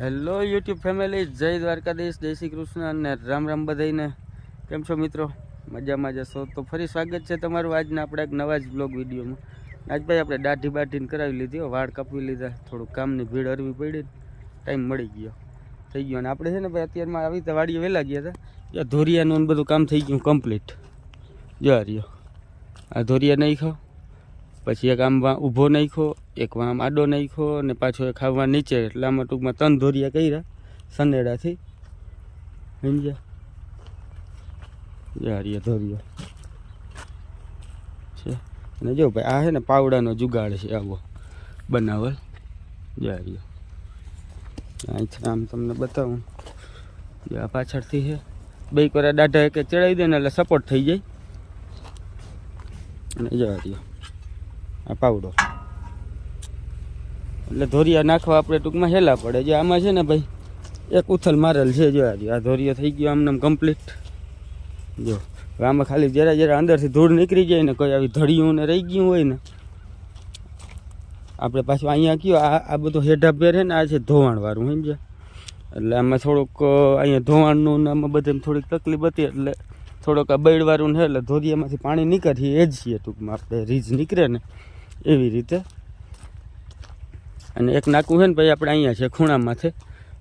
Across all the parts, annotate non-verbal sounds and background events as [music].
Hello YouTube family જય દ્વારકાધીશ. જય શ્રી કૃષ્ણ અને રામ રામ બધાઈને કેમ છો મિત્રો? મજામાં જશો તો ફરી સ્વાગત છે તમારું આજના આપણે એક નવા જ બ્લોગ વિડીયોમાં. આજ ભાઈ આપણે દાઢી બાઢીને કરાવી લીધી વાળ કાપી લીધા. થોડું કામની ભીડ હરવી પડી. ટાઈમ મળી ગયો. થઈ ગયો. અને આપણે છે ને ભાઈ અત્યારમાં આવી રીતે વાડીએ વહેલા ગયા હતા. યા ધોરિયાનું બધું કામ થઈ ગયું કમ્પ્લીટ જો રહ્યો. આ ધોરિયા નાખ્યો પછી એક આમ વાં ઊભો નાખ્યો, એક આમ આડો નાખ્યો અને પાછો એક ખાવા નીચે, એટલે આમાં ટૂંકમાં ત્રણ ધોરિયા કર્યા સનેડાથી સમજ્યા? ધોરિયા. છે. અને જો ભાઈ, આ છે ને પાવડાનો જુગાડ છે આવો બનાવલ. જારીઓ અહીંથી આમ તમને બતાવું. જો આ પાછળથી છે બે કોરા દાઢા એક એક ચડાવી દે ને એટલે સપોર્ટ થઈ જાય. અને જારીઓ આ પાવડો. એટલે ધોરિયા નાખવા આપણે ટૂંકમાં હેલા પડે. જે આમાં છે ને ભાઈ, એક ઉથલ મારેલ છે જો આજે આ ધોરિયો થઈ ગયો આમને કમ્પ્લીટ જો આમાં ખાલી જરા જરા અંદરથી ધૂળ નીકળી જાય ને કોઈ આવી ધડિયું ને રહી ગયું હોય ને. આપણે પાછું અહીંયા કયો, આ આ બધું પેર છે ને, આ છે ધોવાણવાળું સમજ્યા? એટલે આમાં થોડુંક અહીંયા ધોવાણનું ને આમાં બધે થોડીક તકલીફ હતી, એટલે થોડોક આ બૈડવાળું છે, એટલે ધોરિયામાંથી પાણી નીકળે એ જ છીએ ટૂંકમાં આપણે રીજ નીકળે ને. એવી રીતે. અને એક નાકું છે ને ભાઈ આપણે અહીંયા છે ખૂણામાંથી.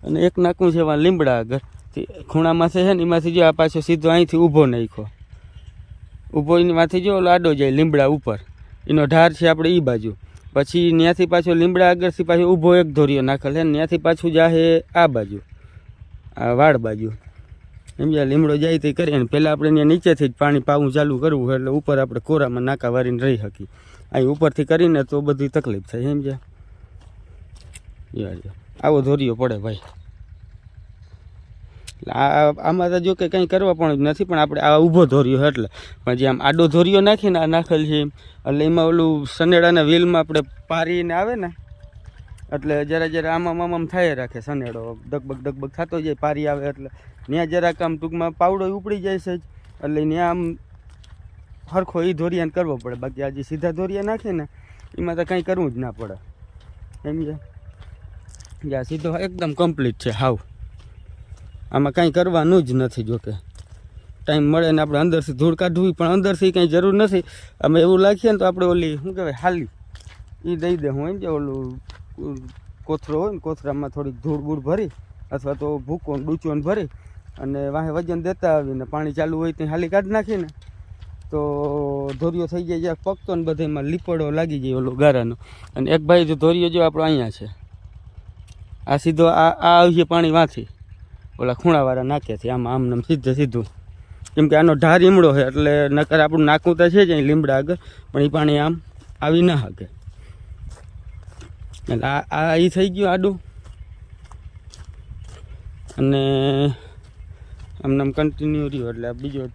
અને એક નાકું છે એમાં લીમડા આગળ. તે ખૂણામાંથી છે ને એમાંથી જો આ પાછો સીધો અહીંથી ઊભો નાખ્યો. ઊભો એમાંથી જો ઓલો આડો જાય લીમડા ઉપર. એનો ઢાર છે આપણે એ બાજુ. પછી ત્યાંથી પાછો લીમડા આગળથી પાછો ઊભો એક ધોરિયો નાખેલ છે ત્યાંથી પાછું જાહે આ બાજુ. આ વાડ બાજુ. સમજ્યા લીમડો જાય તે કરીએ ને પહેલાં આપણે ત્યાં નીચેથી જ પાણી પાવું ચાલુ કરવું એટલે ઉપર આપણે કોરામાં નાકા વારીને રહી શકીએ. અહીં ઉપરથી કરીને તો બધી તકલીફ થાય એમ યાર. આવો ધોરિયો પડે ભાઈ. આમાં તો જો કે કંઈ કરવા પણ નથી, પણ આપણે આ ઊભો ધોર્યો એટલે. પણ જે આમ આડો ધોર્યો નાખીને આ નાખેલ છે એટલે એમાં ઓલું સનેડાના વ્હીલમાં આપણે પારીને આવે ને, એટલે જરા જરા આમામ આમ થાય રાખે સનેડો ડગબગ ડગબગ થતો જાય, પારી આવે એટલે. ત્યાં જરાક આમ ટૂંકમાં પાવડો ઉપડી જાય છે એટલે ત્યાં આમ હરખો એ ધોરિયાને કરવો પડે. બાકી આજે સીધા ધોરિયા નાખે ને એમાં તો કંઈ કરવું જ ના પડે. સમજ્યા આ સીધો એકદમ કમ્પ્લીટ છે, હાવ. આમાં કાંઈ કરવાનું જ નથી જોકે. ટાઈમ મળે ને આપણે અંદરથી ધૂળ કાઢવી, પણ અંદરથી કંઈ જરૂર નથી. અમે એવું લાખીએ ને તો આપણે ઓલી, શું કહેવાય, હાલી. એ દઈ દે હું એમ કે ઓલું કોથરો હોય ને, કોથરામાં થોડીક ધૂળ બૂળ ભરી, અથવા તો ભૂકો ડૂચો ભરી, અને વાહે વજન દેતા આવીને, પાણી ચાલુ હોય ત્યાં હાલી કાઢી નાખીને તો ધોરિયો થઈ જાય જ્યાં પકતો ને બધે એમાં લીપડો લાગી ગયો ઓલો ગારાનો. અને એક ભાઈ જો ધોરિયો જો આપણો અહીંયા છે. આ સીધો આ આ આવીએ પાણી વાંથી ઓલા ખૂણાવાળા નાખ્યાથી આમ આમ નામ સીધે સીધું. કેમ કે આનો ઢાર ઈમડો છે, એટલે નકર આપણું નાકું તો છે જ અહીં લીમડા આગળ, પણ એ પાણી આમ આવી ના શકે. એટલે આ આ એ થઈ ગયું આડું. અને આમને આમ કન્ટિન્યુ રહ્યો. એટલે બીજો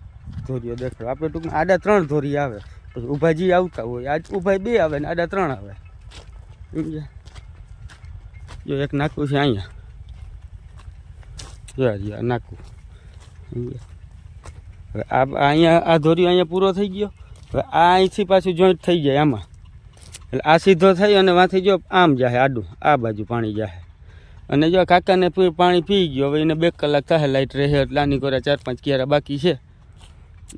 ધોરિયો દેખાડો. આપણે ટૂંકમાં આડા ત્રણ ધોરી આવે. પછી ઊભા જી આવતા હોય. આજ ઊભા બે આવે ને આડા ત્રણ આવે. સમજ્યા? જો એક નાખવું છે અહીંયા. જો આ રહ્યું, આ નાકું સમજ્યા? હવે આ અહીંયા આ ધોરિયો અહીંયા પૂરો થઈ ગયો. હવે આ અહીંથી પાછું જોઈન્ટ થઈ જાય આમાં. એટલે આ સીધો થઈ અને વાંથી જો આમ જાહે, આડું. આ બાજુ પાણી જાહે. અને જો કાકાને પાણી પી ગયો. હવે એને બે કલાક થાય લાઈટ રહે. એટલે આની કોરા ચાર પાંચ ક્યારા બાકી છે.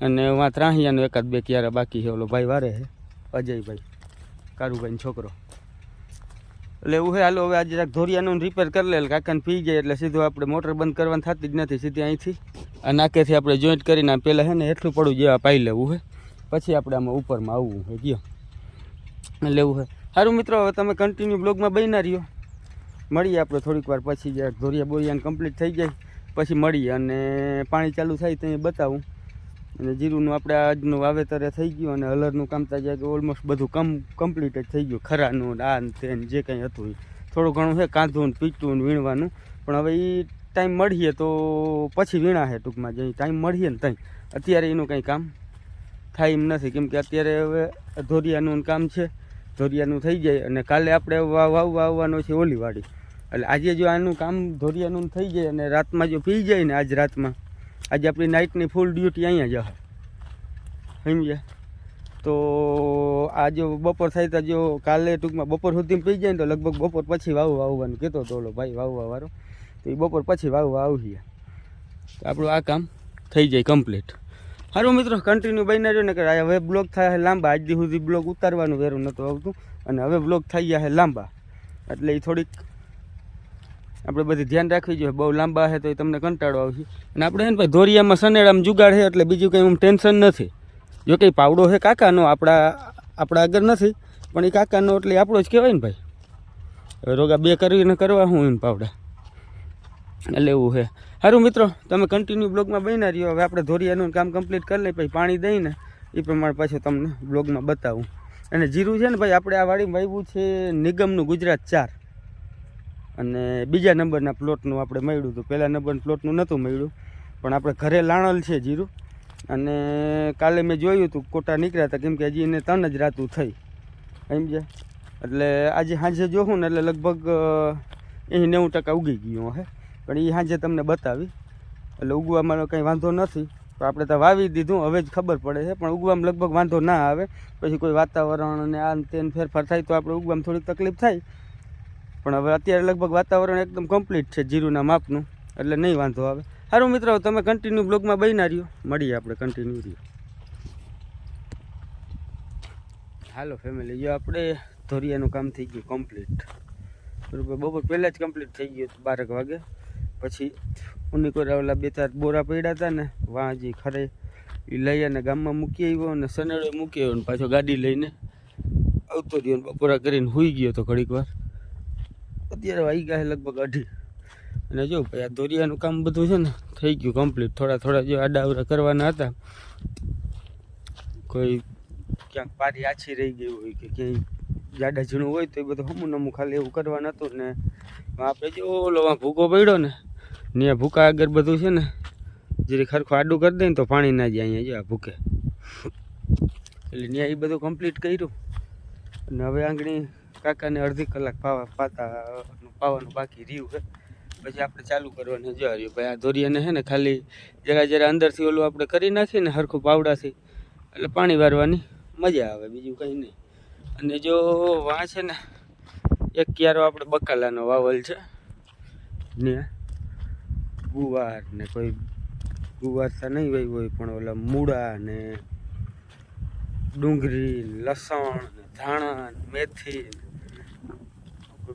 અને વાં ત્રાહિયાનો એકાદ બે ક્યારે બાકી છે, ઓલો ભાઈ વારે છે, અજયભાઈ, કારુભાઈનો છોકરો. એટલે એવું છે, હાલો હવે આજે જરાક ધોરિયાનું રિપેર કરી લે કાકાને પી જાય, એટલે સીધું આપણે મોટર બંધ કરવાની થતી જ નથી, સીધી અહીંથી. આ નાકેથી આપણે જોઈન્ટ કરીને પહેલાં છે ને એટલું પડું જેવા પાઈ લેવું છે. પછી આપણે આમાં ઉપરમાં આવવું છે, ગયો. લેવું છે. સારું મિત્રો, હવે તમે કન્ટિન્યુ બ્લોગમાં બન્યા રહ્યો. મળીએ આપણે થોડીક વાર પછી ધોરિયા બોરિયાને કમ્પ્લીટ થઈ જાય. પછી મળીએ અને પાણી ચાલુ થાય તો બતાવું. અને જીરુંનું આપણે આજનું વાવેતરે થઈ ગયું અને હલરનું કામ તો જાય ઓલમોસ્ટ બધું કમ કમ્પ્લીટ જ થઈ ગયું. ખરાનું આ તે જે કંઈ હતું એ થોડું ઘણું છે કાંધું ને પીટું ને વીણવાનું. પણ હવે એ ટાઈમ મળીએ તો પછી વીણા છે ટૂંકમાં જઈ ટાઈમ મળીએ ને ત્યાં અત્યારે એનું કંઈ કામ થાય એમ નથી. કેમ કે અત્યારે હવે ધોરિયાનું કામ છે. ધોરિયાનું થઈ જાય અને કાલે આપણે વાવ વાવવા આવવાનો છે ઓલીવાડી. એટલે આજે જો આનું કામ ધોરિયાનું થઈ જાય અને રાતમાં જો પી જાય ને આજ રાતમાં આજે આપણી નાઇટની ફૂલ ડ્યુટી અહીંયા જ સમજ્યા? તો આ જો બપોર થાય તો જો કાલે ટૂંકમાં બપોર સુધી પી જાય ને તો લગભગ બપોર પછી વાવવા આવવાનું કહેતો હતો ઓલો ભાઈ વાવવા વાળો તો એ બપોર પછી વાવવા આવીએ તો આપણું આ કામ થઈ જાય કમ્પ્લીટ સારું મિત્રો કન્ટિન્યુ બની રહ્યો ને કે હવે બ્લોગ થાય લાંબા. આજ સુધી બ્લોગ ઉતારવાનું વેરું નહોતું આવતું. અને હવે બ્લોગ થઈ ગયા લાંબા. એટલે એ થોડીક આપણે બધી ધ્યાન રાખવી જોઈએ. બહુ લાંબા છે તો એ તમને કંટાળો આવશે. અને આપણે ને ભાઈ, ધોરિયામાં સનેડામાં જુગાડ છે એટલે બીજું કંઈ આમ ટેન્શન નથી. જો કંઈ પાવડો છે કાકાનો, આપણા આપણા આગળ નથી, પણ એ કાકાનો એટલે આપણો જ કહેવાય ને ભાઈ. હવે રોગા બે કરીને કરવા હું એને પાવડા. એવું છે સારું મિત્રો, તમે કન્ટિન્યુ બ્લોગમાં બની રહ્યો. હવે આપણે ધોરિયાનું કામ કમ્પ્લીટ કરી લઈએ, પછી પાણી દઈને એ પ્રમાણે પાછું તમને બ્લોગમાં બતાવું. અને જીરું છે ને ભાઈ, આપણે આ વાડીમાં વાવ્યું છે નિગમનું ગુજરાત ચાર. અને બીજા નંબરના પ્લોટનું આપણે મળ્યું હતું. પહેલા નંબરના પ્લોટનું નહોતું મળ્યું, પણ આપણે ઘરે લાણલ છે જીરું. અને કાલે મેં જોયું હતું, કોટા નીકળ્યા હતા, કેમ કે હજી એને ત્રણ જ રાતું થઈ. સમજ્યા એટલે આજે સાંજે જોઉં ને એટલે લગભગ અહીં નેવું ટકા ઉગી ગયું હે. પણ એ સાંજે તમને બતાવી. એટલે ઉગવામાં કંઈ વાંધો નથી. તો આપણે તો વાવી દીધું, હવે જ ખબર પડે છે. પણ ઉગવામાં લગભગ વાંધો ના આવે. પછી કોઈ વાતાવરણ અને આ તેને ફેરફાર થાય તો આપણે ઉગવામાં થોડીક તકલીફ થાય. પણ હવે અત્યારે લગભગ વાતાવરણ એકદમ કમ્પ્લીટ છે જીરુના માપનું, એટલે નહીં વાંધો આવે. સારું મિત્રો તમે કન્ટિન્યુ બ્લોગમાં બન્યા રહ્યો. મળીએ આપણે કન્ટિન્યુ રહ્યો. હાલો ફેમિલી જો આપણે ધોરિયાનું કામ થઈ ગયું કમ્પ્લીટ બરાબર, બપોર પહેલાં જ કમ્પ્લીટ થઈ ગયું બારેક વાગે. પછી ઉની કોઈ ઓલા બે ચાર બોરા પડ્યા હતા ને વાંજી ખરે એ લઈ અને ગામમાં મૂકી આવ્યો અને સનેડો મૂકી આવ્યો ને પાછો ગાડી લઈને આવતો રહ્યો બપોરા કરીને સૂઈ ગયો તો ઘડીક વાર. અત્યારે વાગી ગયા લગભગ અઢી. અને જો ભાઈ, આ દોરિયાનું કામ બધું છે ને, થઈ ગયું કમ્પ્લીટ થોડા થોડા જે આડાવડા કરવાના હતા, કોઈ ક્યાંક પારી આછી રહી ગઈ હોય કે ક્યાંય જાડા ઝીણું હોય તો એ બધું હમું નમું ખાલી એવું કરવાનું હતું ને આપણે જો ઓલો ભૂકો પડ્યો ને ત્યાં ભૂકા આગળ બધું છે ને જરી ખરખું આડું કરી દે ને તો પાણી ના જાય અહીંયા જો આ ભૂકે. એટલે ત્યાં એ બધું કમ્પ્લીટ કર્યું. અને હવે આંગળી કાકાને અડધી કલાક પાવા પાતા પાવાનું બાકી રહ્યું છે. પછી આપણે ચાલુ કરવાનું જો રહ્યું ભાઈ આ દોરિયાને છે ને ખાલી જરા જરા અંદરથી ઓલું આપણે કરી નાખીએ ને હરખું પાવડાથી એટલે પાણી વારવાની મજા આવે, બીજું કંઈ નહીં. અને જો વાં છે ને, એક ક્યારો આપણે બકાલાનો વાવલ છે. ને ગુવાર ને કોઈ ગુવાર તો નહીં વહી હોય, પણ ઓલા મૂળા ને ડુંગળી લસણ ધાણા મેથી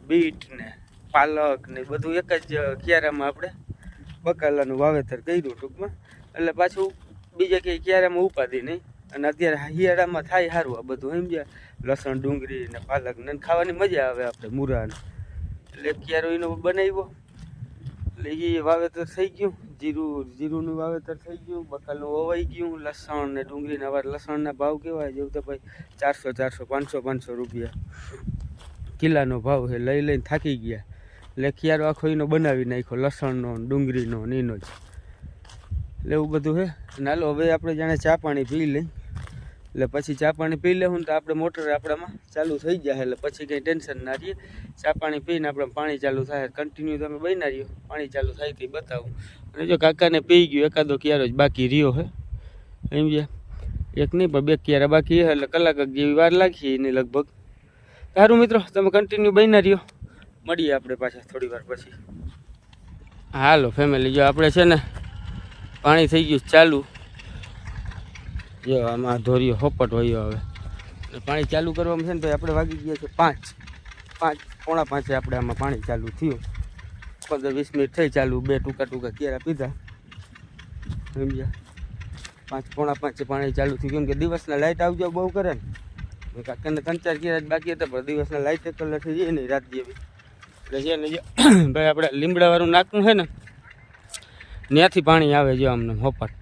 બીટ ને પાલક ને બધું એક જ ક્યારામાં આપણે બકાલાનું વાવેતર કર્યું ટૂંકમાં. એટલે પાછું બીજે કંઈ ક્યારામાં ઉપાધિ નહીં. અને અત્યારે શિયાળામાં થાય સારું આ બધું સમજ્યા લસણ, ડુંગળી ને પાલક ને ખાવાની મજા આવે આપણે મૂરાને. એટલે ક્યારો એનો બનાવ્યો. એટલે એ વાવેતર થઈ ગયું. જીરું, જીરુંનું વાવેતર થઈ ગયું. બકાલનું વવાઈ ગયું. લસણ ને ડુંગળીના વાર લસણના ભાવ કેવા જેવું તો ભાઈ ચારસો ચારસો, પાંચસો પાંચસો રૂપિયા. કિલ્લાનો ભાવ છે, લઈ લઈને થાકી ગયા. એટલે ક્યારો આખો એનો બનાવી નાખ્યો, લસણનો ડુંગળીનો ને એનો જ. એટલે એવું બધું છે. નાલો હવે આપણે જાણે ચા પાણી પી લઈ. એટલે પછી ચા પાણી પી લેવું તો આપણે મોટર આપણામાં ચાલુ થઈ જાય એટલે પછી કંઈ ટેન્શન ના રહીએ. ચા પાણી પીને આપણે પાણી ચાલુ થાય. કન્ટિન્યુ તમે બના રહ્યો. પાણી ચાલુ થાય તે બતાવું. અને જો કાકાને પી ગયું, એકાદો ક્યારો જ બાકી રહ્યો હે સમજ્યા? એક નહીં, પણ બે ક્યારા બાકી એટલે કલાક જેવી વાર લાગી એને લગભગ. સારું મિત્રો, તમે કન્ટિન્યુ બન્યા રહ્યો. મળીએ આપણે પાછા થોડી વાર પછી. હાલો ફેમિલી જો આપણે છે ને પાણી થઈ ગયું ચાલુ. જો આમાં ધોરીઓ હોપટ હોય હવે. પાણી ચાલુ કરવામાં છે ને ભાઈ આપણે વાગી ગયા છે પાંચ. પાંચ, પોણા પાંચે આપણે આમાં પાણી ચાલુ થયું. પંદર, વીસ મિનિટ થઈ ચાલુ. બે ટૂંકા ટૂંકા કેરા પીધા. સમજ્યા? પાંચ, પોણા પાંચે પાણી ચાલુ થયું. કેમ કે દિવસના લાઇટ આવજો બહુ કરે ને. કાકાને ત્રણ ચાર કિરાજ બાકી હતા, પણ દિવસના લાઈટ કલાક થઈ જાય નહીં રાત જેવી. એટલે છે ને [clears throat] ભાઈ આપણે લીમડાવાળું નાખવું છે ને, ત્યાંથી પાણી આવે જો આમને હોપટ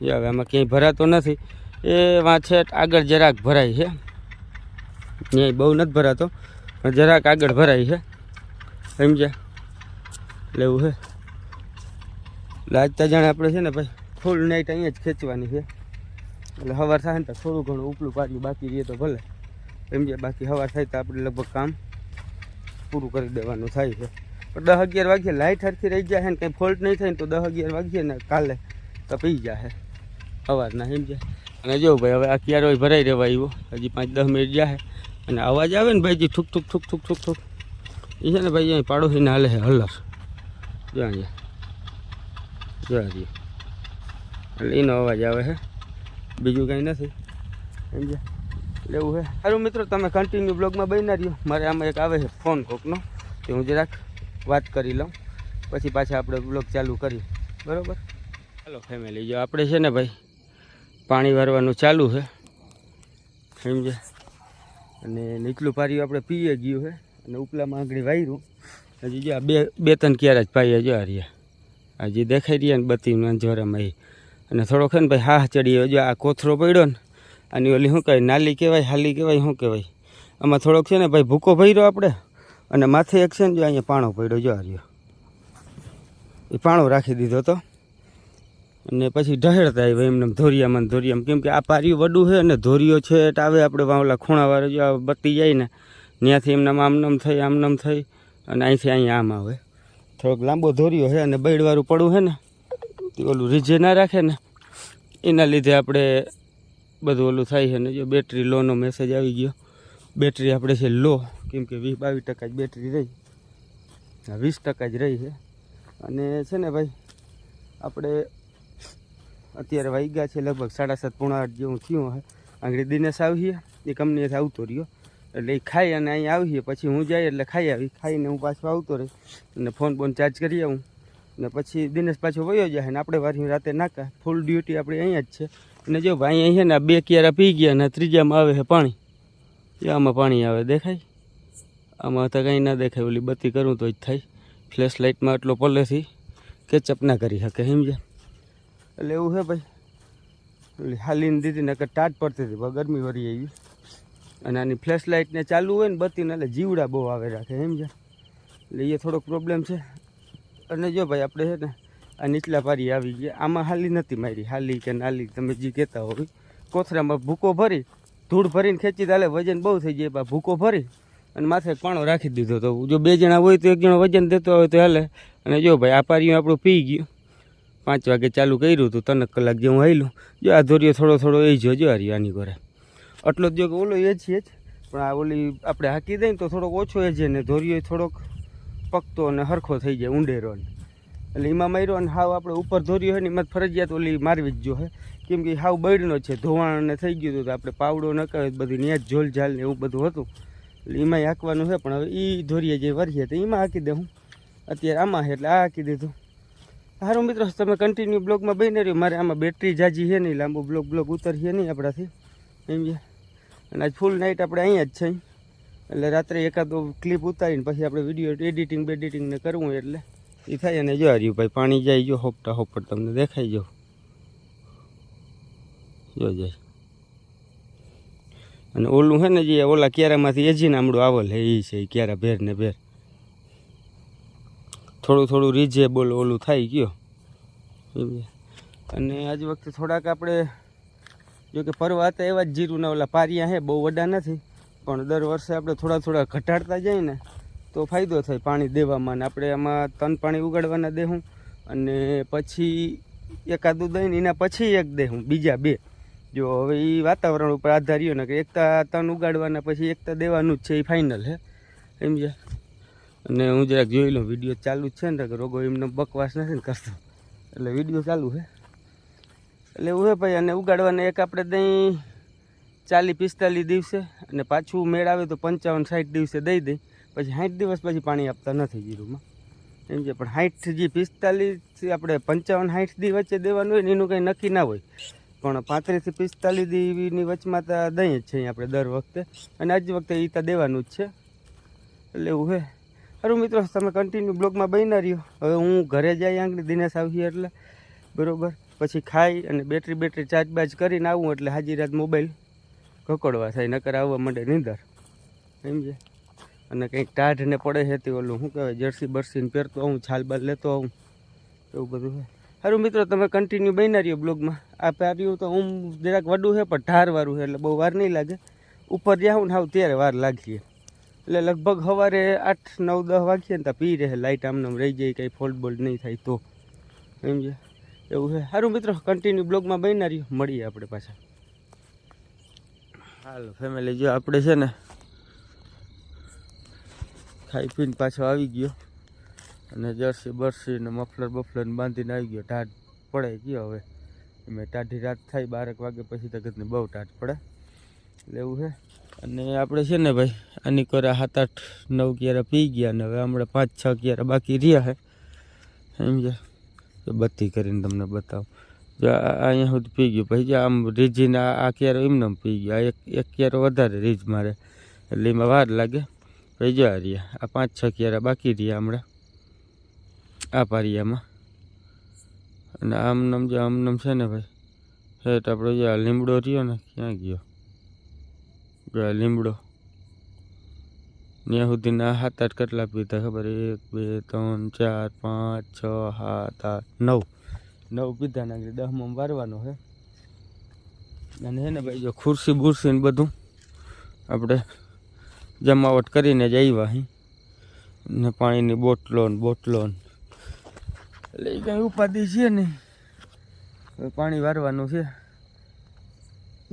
એ હવે આમાં ક્યાંય ભરાતો નથી. એ વાં છે આગળ જરાક ભરાય છે. ક્યાંય બહુ નથી ભરાતો, પણ જરાક આગળ ભરાય છે. સમજ્યા? એવું છે. લાજતા જાણે આપણે છે ને, ભાઈ ફૂલ નાઇટ અહીંયા જ ખેંચવાની છે. એટલે સવાર થાય ને તો થોડું ઘણું ઉપલું પાડ્યું, બાકી રહીએ તો ભલે. સમજે બાકી સવાર થાય તો આપણે લગભગ કામ પૂરું કરી દેવાનું થાય છે. પણ દસ અગિયાર વાગ્યે લાઇટ હરખી રહી જાય ને કંઈ ફોલ્ટ નહીં થાય ને તો દસ અગિયાર વાગ્યે ને કાલે તો પી જાય સવારના સમજે અને જો ભાઈ, હવે આ ક્યારો ભરાઈ રહેવા આવ્યો? હજી પાંચ દસ મિનિટ જાય અને અવાજ આવે ને ભાઈ જે ઠુક ઠુક ઠુક ઠુક ઠુક ઠુક. એ છે ને ભાઈ, અહીં પાડોશીને હાલે છે હલર જો અહીંયા જો એટલે એનો અવાજ આવે છે. બીજું કંઈ નથી. સમજ્યા લેવું છે. સારું મિત્રો, તમે કન્ટિન્યુ બ્લોગમાં બન્યા રહ્યો. મારે આમાં એક આવે છે ફોન કોકનો. તે હું જરાક વાત કરી લઉં. પછી પાછા આપણે બ્લોગ ચાલુ કરીએ. બરાબર? ચાલો ફેમિલી જો આપણે છે ને ભાઈ, પાણી વારવાનું ચાલુ છે. સમજે અને નીચલું પાર્યું આપણે પીએ ગયું છે. અને ઉપલામાં આંગળી વાયરું. હજી જો આ બે બે ત્રણ ક્યારે જ પાઈએ જો આ આ દેખાઈ રહ્યા ને બત્તી જોરામાં એ. અને થોડોક છે ને ભાઈ હા ચડી જો આ કોથરો પડ્યો ને, આની ઓલી શું કહેવાય, નાલી કહેવાય, હાલી કહેવાય, શું કહેવાય. આમાં થોડોક છે ને ભાઈ ભૂકો ભર્યો આપણે, અને માથે એક છે ને જો અહીંયા પાણો પડ્યો, જો આ એ પાણો રાખી દીધો તો. અને પછી ઢહેડતા આવ્યા એમને ધોરિયામાં ધોરિયામાં. કેમ કે આ પાર્યું વડું છે અને ધોરિયો છે એટલે આવે આપણે વાવલા ખૂણાવાળો જો આ બત્તી જાય ને, ત્યાંથી એમનામ આમનામ થઈ આમનામ થઈ, અને અહીંથી અહીંયા આમ આવે. થોડોક લાંબો ધોરિયો છે અને બૈડવાળું પડવું છે ને ઓલું રીઝે ના રાખે ને, એના લીધે આપણે બધું ઓલું થાય છે ને, જો બેટરી લોનો મેસેજ આવી ગયો. બેટરી આપણે છે લો કેમ કે વીસ બાવીસ ટકા જ બેટરી રહી. વીસ ટકા જ રહી છે. અને છે ને ભાઈ, આપણે અત્યારે વાગ્યા છે લગભગ સાડા સાત, પોણા આઠ જેવું થયું હોય આંગળી દિનેશ આવીએ એ કંપનીએથી આવતો રહ્યો. એટલે એ ખાઈ અને અહીંયા આવીએ પછી હું જાય એટલે ખાઈ આવી. ખાઈને હું પાછો આવતો રહી અને ફોન બોન ચાર્જ કરી આવું. ને પછી દિનેશ પાછો વયો જાય ને આપણે વારી રાતે નાખા ફૂલ ડ્યુટી આપણી અહીંયા જ છે. અને જો ભાઈ અહીંયા છે ને બે ક્યારા પી ગયા ને ત્રીજામાં આવે છે પાણી. એ આમાં પાણી આવે, દેખાય? આમાં તો કંઈ ના દેખાય, ઓલી બત્તી કરું તો જ થાય. ફ્લેશ લાઇટમાં એટલો પલેથી કેચઅપ ના કરી શકે, સમજ્યા? એટલે એવું છે ભાઈ. ઓલી હાલીને દીધી, નકર ટાટ પડતી હતી ગરમી વરી આવી. અને આની ફ્લેશ લાઇટને ચાલુ હોય ને બત્તીને એટલે જીવડા બહુ આવે રાખે, સમજ્યા? એટલે એ થોડોક પ્રોબ્લેમ છે. અને જો ભાઈ આપણે છે ને આ નીચલા પારી આવી ગયા. આમાં હાલી નથી મારી, હાલી કે નાલી, તમે જે કહેતા હોય કોથરામાં ભૂકો ભરી, ધૂળ ભરીને ખેંચી તાલે વજન બહુ થઈ જાય, બા ભૂકો ભરી અને માથે પાણો રાખી દીધો તો. જો બે જણા હોય તો એક જણો વજન દેતો હોય તો હાલે. અને જો ભાઈ આ પારીઓ આપણું પી ગયું. પાંચ વાગે ચાલુ કર્યું હતું ત્રણ કલાક જેવું હાલ્યું. જો આ ધોરીઓ થોડો થોડો એ જોજો આ રહ્યો આની ઘરે. આટલો જ જો કે ઓલો એ જ છે જ. પણ આ ઓલી આપણે હાકી દઈએ તો થોડોક ઓછો એ છે ને ધોરીઓ થોડોક પકતો અને હરખો થઈ જાય ઊંડેરો એટલે એમાં માર્યો અને હાવ આપણે ઉપર ધોર્યો હોય ને એમાં ફરજિયાત ઓલી મારવી જ જો હે. કેમ કે હાવ બળનો છે, ધોવાણ ને થઈ ગયું હતું તો આપણે પાવડો ન તો બધી ન્યા ઝોલ ઝાલ ને એવું બધું હતું. એટલે એમાંય હાંકવાનું છે, પણ હવે એ ધોરીએ જે વરીએ તો એમાં હાંકી દઉં અત્યારે આમાં છે, એટલે આ હાંકી દીધું. સારું મિત્રો, તમે કન્ટિન્યુ બ્લોગમાં બની રહ્યો. મારે આમાં બેટરી જાજી છે નહીં, લાંબુ બ્લોગ બ્લોગ ઉતરીએ નહીં આપણાથી. એમ સમજ્યા અને આજ ફૂલ નાઇટ આપણે અહીંયા જ છે એટલે રાત્રે એકાદો ક્લિપ ઉતારીને પછી આપણે વીડિયો એડિટિંગ બેડિટિંગ ને કરવું એટલે એ થાય અને જો રહ્યું ભાઈ, પાણી જાય, જો હોપટા હોપટ તમને દેખાઈ જો જો જાય. અને ઓલું છે ને જે ઓલા ક્યારામાંથી એજી આમડું આવેલ હે એ છે એ ક્યારા ભેર ને ભેર. થોડું થોડું રિઝેબલ ઓલું થઈ ગયો? અને આજ વખતે થોડાક આપણે જો કે પરવા હતા એવા જ જીરુના ઓલા પારિયા હે, બહુ વડા નથી. પણ દર વર્ષે આપણે થોડા થોડા ઘટાડતા જઈએ ને, તો ફાયદો થાય પાણી દેવામાં ને. આપણે આમાં તન પાણી ઉગાડવાના દેહું અને પછી એકાદું દઈને એના પછી એક દેહું, બીજા બે. જો હવે એ વાતાવરણ ઉપર આધાર્યો ને કે એકતા તન ઉગાડવાના પછી એકતા દેવાનું જ છે એ ફાઇનલ હે. સમજ્યા અને હું જરાક જોઈ લઉં વીડિયો ચાલુ જ છે ને, કે રોગો એમને બકવાસ નથી ને કરતો. એટલે વીડિયો ચાલુ છે એટલે એવું હે ભાઈ, અને ઉગાડવાના એક આપણે દહીં ચાલીસ પિસ્તાલીસ દિવસે અને પાછું મેળ આવે તો પંચાવન સાઠ દિવસે દઈ દઈ પછી સાઠ દિવસ પછી પાણી આપતા નથી જીરુમાં એમ છે, પણ સાઠ જે પિસ્તાલીસ આપણે પંચાવન સાઠ દી વચ્ચે દેવાનું હોય ને એનું કંઈ નક્કી ના હોય. પણ પાંત્રીસથી પિસ્તાલીસ દીની વચમાં તો દહીં જ છે આપણે દર વખતે. અને આજ વખતે એ તો દેવાનું જ છે. એટલે એવું હે. સારું મિત્રો, તમે કન્ટિન્યુ બ્લોગમાં બન્યા રહ્યો. હવે હું ઘરે જાય આંગળી દિનેશ આવીએ એટલે. બરોબર. પછી ખાઈ અને બેટરી બેટરી ચાર્જ બાજ કરીને આવું એટલે હાજી રાત મોબાઈલ કકડવા થાય, નકર આવવા માંડે નીંદર. સમજે? અને કંઈક ટાઢ ને પડે છે તે ઓલું, શું કહેવાય, જર્સી બરસીને પહેરતો આવું છાલ બાલ લેતો આવું, એવું બધું હોય સારું મિત્રો, તમે કન્ટિન્યુ બન્યા રહ્યો બ્લોગમાં. આ પાર્યું તો હું જરાક વડું છે, પણ ઢારવાળું છે, એટલે બહુ વાર નહીં લાગે. ઉપર જાઉં ને હાવ ત્યારે વાર લાગીએ. એટલે લગભગ સવારે આઠ, નવ, દસ વાગીએ ને ત્યાં પી રહે લાઇટ આમને આમ રહી જાય, કંઈ ફોલ્ટ બોલ્ટ નહીં થાય તો. સમજે? એવું છે. સારું મિત્રો કન્ટિન્યુ બ્લોગમાં બન્યા રહ્યો. મળીએ આપણે પાછા. હાલો ફેમિલી જો આપણે છે ને ખાઈ પીને પાછો આવી ગયો અને જર્સી બરસી ને મફલર બફલર બાંધીને આવી ગયો. ટાઢ પડે ગયો હવે. એમાં ટાઢી રાત થાય, બારેક વાગે પછી તકતને બહુ ટાઢ પડે. એવું છે. અને આપણે છે ને ભાઈ, આની કોરા સાત આઠ નવ ક્યારે પી ગયા ને હવે હમણાં પાંચ, છ ક્યારે બાકી રહ્યા છે. સમજ્યા બત્તી કરીને તમને બતાવું. અહીંયા સુધી પી ગયું. પછી આમ રીઝીને આ ક્યારો એમને પી ગયો. આ એક એક ક્યારો વધારે રીજ મારે. એટલે એમાં વાર લાગે. પછી જો આ રહ્યા. આ પાંચ છ ક્યારા બાકી રહ્યા હમણાં. આ પારિયામાં. અને આમ નામ જો આમ નામ છે ને ભાઈ. હેઠ આપણો જો આ લીમડો રહ્યો ને, ક્યાં ગયો? જો આ લીમડો. ત્યાં સુધીના સાત આઠ કેટલા પીધા ખબર? એક, બે, ત્રણ, ચાર, પાંચ, છ, સાત, આઠ, નવ. નવ પીધા નાખી દસમાં વારવાનો છે અને હે ને ભાઈ જો ખુરશી બુરશી ને બધું આપણે જમાવટ કરીને જ આવ્યા અહીં ને પાણીની બોટલો ને બોટલો એટલે એ કાંઈ ઉપાધિ છે ને પાણી વારવાનું છે.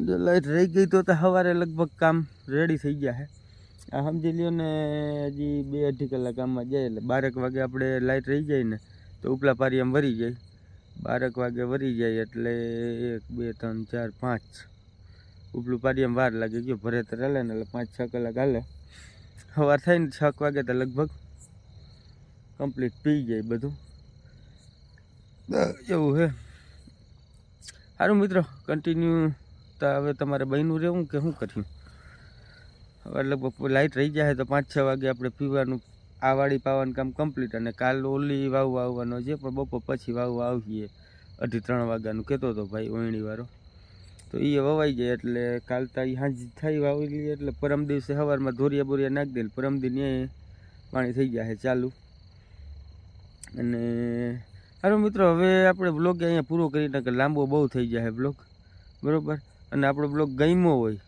જો લાઈટ રહી ગઈ તો સવારે લગભગ કામ રેડી થઈ ગયા છે આ સમજી લ્યો ને હજી બે અઢી કલાક આમમાં જાય એટલે બારેક વાગે આપણે લાઈટ રહી જાય ને તો ઉપલા પારી આમ વરી જાય. બારેક વાગે વરી જાય એટલે એક બે ત્રણ ચાર પાંચ. ઉપલું એમ વાર લાગે ગયો ભરે તો હાલે ને એટલે પાંચ છ કલાક હાલે. સવાર થાય ને છ વાગે તો લગભગ કમ્પ્લીટ પી જાય બધું. એવું છે સારું મિત્રો કન્ટિન્યુ તો હવે તમારે બન્યું રહેવું કે શું કર્યું હવે લગભગ લાઇટ રહી જાય તો પાંચ છ વાગે આપણે પીવાનું આ વાળી પાવાનું કામ કમ્પ્લીટ અને કાલ ઓલી વાવ આવવાનો છે, પણ બપોર પછી વાવ આવીએ. અઢી ત્રણ વાગ્યાનું કહેતો હતો ભાઈ ઓયણીવાળો તો એ વવાઈ જાય એટલે કાલ તો એ સાંજ થઈ વાવી લઈએ એટલે પરમ દિવસે સવારમાં ધોરિયા બોરિયા નાખી દે પરમ દિન ન્યાય પાણી થઈ ગયા છે ચાલુ. અને હાલો મિત્રો, હવે આપણે બ્લોગ અહીંયા પૂરો કરી નાખે લાંબો બહુ થઈ જાય બ્લોગ બરાબર? અને આપણો બ્લોગ ગમ્યો હોય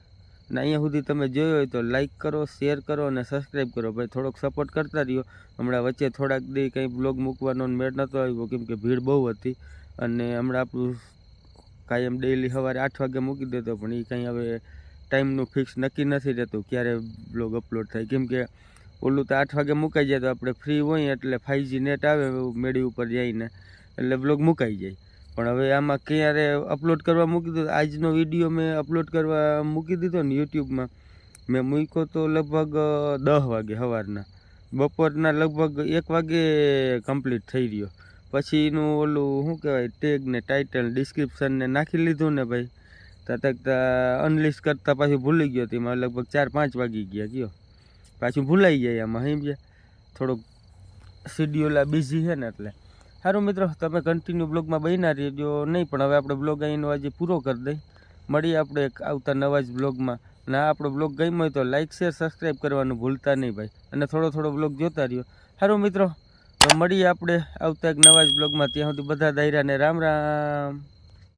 અને અહીંયા સુધી તમે જોયો હોય તો લાઇક કરો શેર કરો અને સબસ્ક્રાઈબ કરો. ભાઈ, થોડોક સપોર્ટ કરતા રહ્યો. હમણાં વચ્ચે થોડાક દી કંઈ બ્લોગ મૂકવાનો મેળ નહોતો આવ્યો, કેમ કે ભીડ બહુ હતી. અને હમણાં આપણું કાયમ ડેઈલી સવારે આઠ વાગે મૂકી દેતો, પણ એ કંઈ હવે ટાઈમનું ફિક્સ નક્કી નથી રહેતું ક્યારે બ્લોગ અપલોડ થાય. કેમ કે ઓલું તો આઠ વાગે મુકાઈ જાય તો આપણે ફ્રી હોય એટલે ફાઇવજી નેટ આવે મેળી ઉપર જઈને એટલે બ્લોગ મુકાઈ જાય. પણ હવે આમાં ક્યારે અપલોડ કરવા મૂકી દીધો? આજનો વીડિયો મેં અપલોડ કરવા મૂકી દીધો ને યુટ્યુબમાં. મેં મૂક્યો તો લગભગ દસ વાગે સવારના બપોરના લગભગ એક વાગે કમ્પ્લીટ થઈ રહ્યો. પછીનું ઓલું, શું કહેવાય ટેગ ને ટાઇટલ ડિસ્ક્રિપ્શન ને નાખી લીધું ને ભાઈ. તક અનલિસ્ટ કરતાં પાછું ભૂલી ગયો તેમાં લગભગ ચાર પાંચ વાગી ગયા, ગયો. પાછું ભૂલાઈ જાય આમાં, સમજ્યા? થોડોક શિડ્યુલ બિઝી છે ને એટલે. સારું મિત્રો, તમે કન્ટિન્યુ બ્લોગમાં બન્યા રહેજો. નહીં, પણ હવે આપણે બ્લોગ અહીંનો આજે પૂરો કરી દઈ. મળીએ આપણે એક આવતા નવા જ બ્લોગમાં અને આ આપણો બ્લોગ ગમ્યો હોય તો લાઇક શેર સબસ્ક્રાઈબ કરવાનું ભૂલતા નહીં ભાઈ. અને થોડો થોડો બ્લોગ જોતા રહ્યો. સારું મિત્રો, તો મળીએ આપણે આવતા એક નવા જ બ્લોગમાં ત્યાં સુધી બધા દાયરાને રામ રામ.